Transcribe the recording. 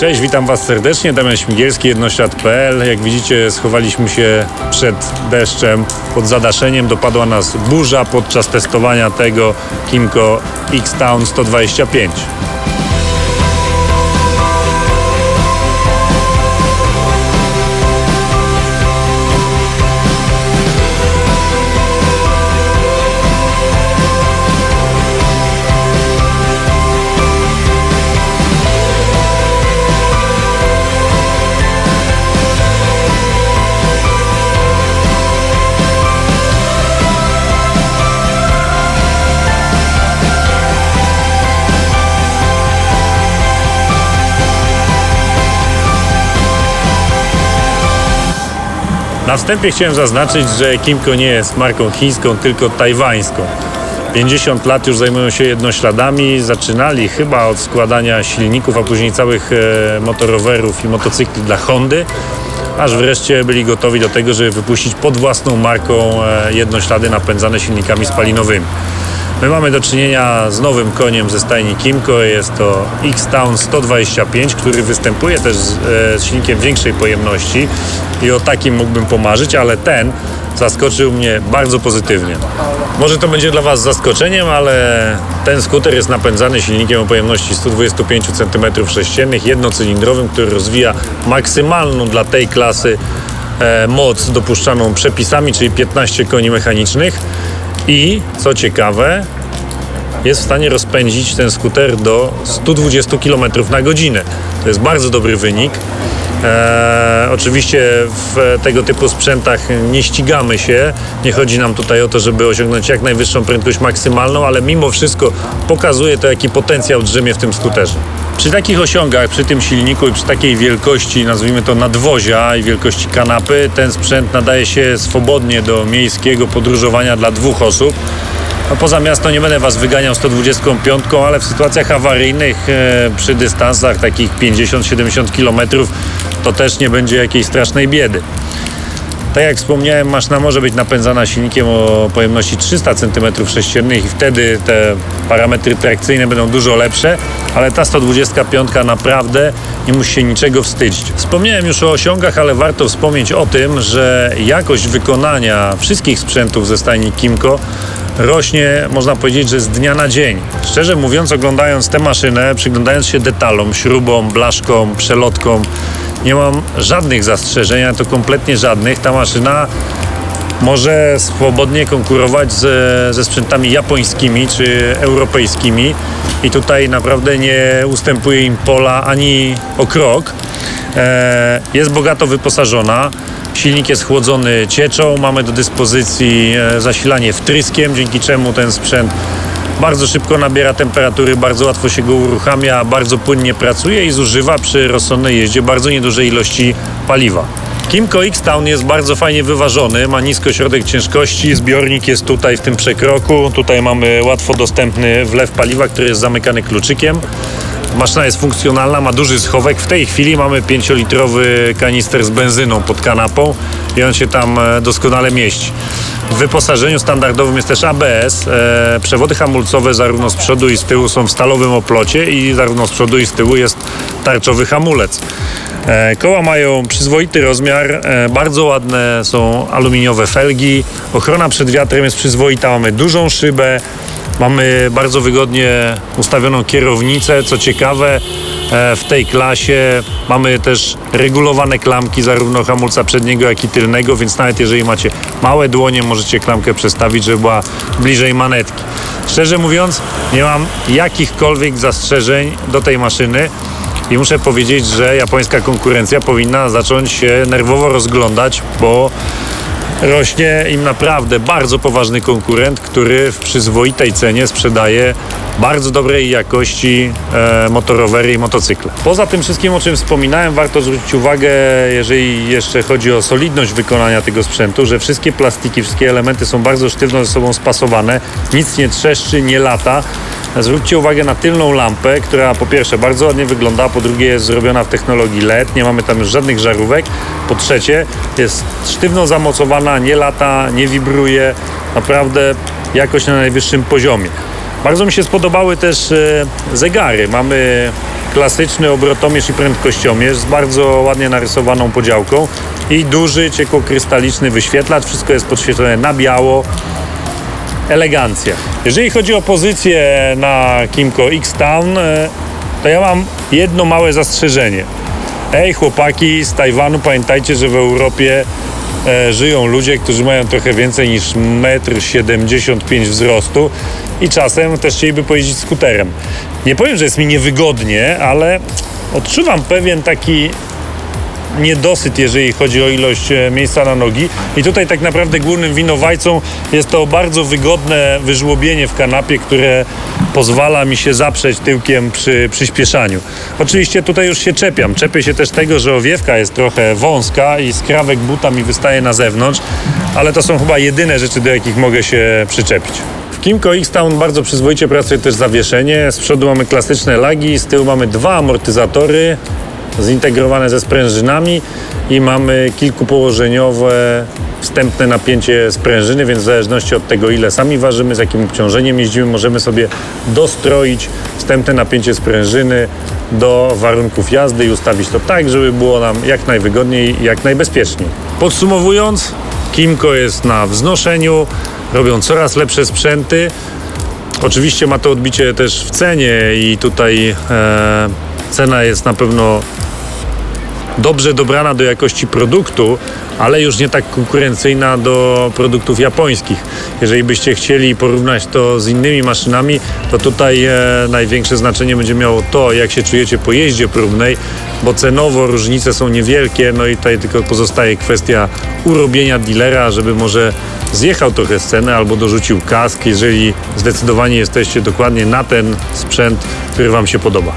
Cześć, witam Was serdecznie. Damian Śmigielski, jednoślad.pl. Jak widzicie, schowaliśmy się przed deszczem, pod zadaszeniem. Dopadła nas burza podczas testowania tego Kimco X-Town 125. Na wstępie chciałem zaznaczyć, że Kimco nie jest marką chińską, tylko tajwańską. 50 lat już zajmują się jednośladami. Zaczynali chyba od składania silników, a później całych e, motorowerów i motocykli dla Hondy, aż wreszcie byli gotowi do tego, żeby wypuścić pod własną marką e, jednoślady napędzane silnikami spalinowymi. My mamy do czynienia z nowym koniem ze stajni Kimco. Jest to X-Town 125, który występuje też z, e, z silnikiem większej pojemności i o takim mógłbym pomarzyć, ale ten zaskoczył mnie bardzo pozytywnie. Może to będzie dla Was zaskoczeniem, ale ten skuter jest napędzany silnikiem o pojemności 125 cm3, jednocylindrowym, który rozwija maksymalną dla tej klasy e, moc dopuszczaną przepisami, czyli 15 koni mechanicznych. I co ciekawe, jest w stanie rozpędzić ten skuter do 120 km na godzinę. To jest bardzo dobry wynik. Eee, oczywiście w tego typu sprzętach nie ścigamy się. Nie chodzi nam tutaj o to, żeby osiągnąć jak najwyższą prędkość maksymalną, ale mimo wszystko pokazuje to, jaki potencjał drzemie w tym skuterze. Przy takich osiągach, przy tym silniku i przy takiej wielkości, nazwijmy to nadwozia i wielkości kanapy, ten sprzęt nadaje się swobodnie do miejskiego podróżowania dla dwóch osób. No poza miasto nie będę Was wyganiał 125, ale w sytuacjach awaryjnych e, przy dystansach takich 50-70 km to też nie będzie jakiejś strasznej biedy. Tak jak wspomniałem, maszyna może być napędzana silnikiem o pojemności 300 cm3 i wtedy te parametry trakcyjne będą dużo lepsze, ale ta 125 naprawdę nie musi się niczego wstydzić. Wspomniałem już o osiągach, ale warto wspomnieć o tym, że jakość wykonania wszystkich sprzętów ze stajni Kimco rośnie, można powiedzieć, że z dnia na dzień. Szczerze mówiąc, oglądając tę maszynę, przyglądając się detalom, śrubom, blaszkom, przelotkom, nie mam żadnych zastrzeżeń, to kompletnie żadnych. Ta maszyna może swobodnie konkurować ze, ze sprzętami japońskimi czy europejskimi i tutaj naprawdę nie ustępuje im pola ani o krok. E, jest bogato wyposażona. Silnik jest chłodzony cieczą, mamy do dyspozycji e, zasilanie wtryskiem, dzięki czemu ten sprzęt bardzo szybko nabiera temperatury, bardzo łatwo się go uruchamia, bardzo płynnie pracuje i zużywa przy rozsądnej jeździe bardzo niedużej ilości paliwa. Kimco X-Town jest bardzo fajnie wyważony, ma nisko środek ciężkości, zbiornik jest tutaj w tym przekroku, tutaj mamy łatwo dostępny wlew paliwa, który jest zamykany kluczykiem. Maszyna jest funkcjonalna, ma duży schowek. W tej chwili mamy 5-litrowy kanister z benzyną pod kanapą i on się tam e, doskonale mieści. W wyposażeniu standardowym jest też ABS. E, przewody hamulcowe zarówno z przodu i z tyłu są w stalowym oplocie i zarówno z przodu i z tyłu jest tarczowy hamulec. E, koła mają przyzwoity rozmiar, bardzo ładne są aluminiowe felgi. Ochrona przed wiatrem jest przyzwoita, mamy dużą szybę. Mamy bardzo wygodnie ustawioną kierownicę. Co ciekawe, e, w tej klasie mamy też regulowane klamki zarówno hamulca przedniego, jak i tylnego, więc nawet jeżeli macie małe dłonie, możecie klamkę przestawić, żeby była bliżej manetki. Szczerze mówiąc, nie mam jakichkolwiek zastrzeżeń do tej maszyny. I muszę powiedzieć, że japońska konkurencja powinna zacząć się nerwowo rozglądać, bo rośnie im naprawdę bardzo poważny konkurent, który w przyzwoitej cenie sprzedaje bardzo dobrej jakości e, motorowery i motocykle. Poza tym wszystkim, o czym wspominałem, warto zwrócić uwagę, jeżeli jeszcze chodzi o solidność wykonania tego sprzętu, że wszystkie plastiki, wszystkie elementy są bardzo sztywno ze sobą spasowane, nic nie trzeszczy, nie lata. Zwróćcie uwagę na tylną lampę, która po pierwsze bardzo ładnie wygląda, po drugie jest zrobiona w technologii LED, nie mamy tam już żadnych żarówek, po trzecie jest sztywno zamocowana, nie lata, nie wibruje, naprawdę jakość na najwyższym poziomie. Bardzo mi się spodobały też e, zegary. Mamy klasyczny obrotomierz i prędkościomierz z bardzo ładnie narysowaną podziałką i duży ciekłokrystaliczny wyświetlacz. Wszystko jest podświetlone na biało. Elegancja. Jeżeli chodzi o pozycję na Kimco X-Town, e, to ja mam jedno małe zastrzeżenie. Ej, chłopaki z Tajwanu, pamiętajcie, że w Europie e, żyją ludzie, którzy mają trochę więcej niż 1,75 m wzrostu i czasem też chcieliby pojeździć skuterem. Nie powiem, że jest mi niewygodnie, ale odczuwam pewien taki niedosyt, jeżeli chodzi o ilość e, miejsca na nogi. I tutaj tak naprawdę głównym winowajcą jest to bardzo wygodne wyżłobienie w kanapie, które pozwala mi się zaprzeć tyłkiem przy przyspieszaniu. Oczywiście tutaj już się czepiam. Czepię się też tego, że owiewka jest trochę wąska i skrawek buta mi wystaje na zewnątrz, ale to są chyba jedyne rzeczy, do jakich mogę się przyczepić. W Kimco X-Town bardzo przyzwoicie pracuje też zawieszenie. Z przodu mamy klasyczne lagi, z tyłu mamy dwa amortyzatory zintegrowane ze sprężynami i mamy kilkupołożeniowe wstępne napięcie sprężyny, więc w zależności od tego, ile sami ważymy, z jakim obciążeniem jeździmy, możemy sobie dostroić wstępne napięcie sprężyny do warunków jazdy i ustawić to tak, żeby było nam jak najwygodniej i jak najbezpieczniej. Podsumowując, Kimco jest na wznoszeniu, robią coraz lepsze sprzęty. Oczywiście ma to odbicie też w cenie i tutaj e, cena jest na pewno dobrze dobrana do jakości produktu, ale już nie tak konkurencyjna do produktów japońskich. Jeżeli byście chcieli porównać to z innymi maszynami, to tutaj e, największe znaczenie będzie miało to, jak się czujecie po jeździe próbnej, bo cenowo różnice są niewielkie, no i tutaj tylko pozostaje kwestia urobienia dealera, żeby może zjechał trochę z ceny albo dorzucił kask, jeżeli zdecydowanie jesteście dokładnie na ten sprzęt, który Wam się podoba.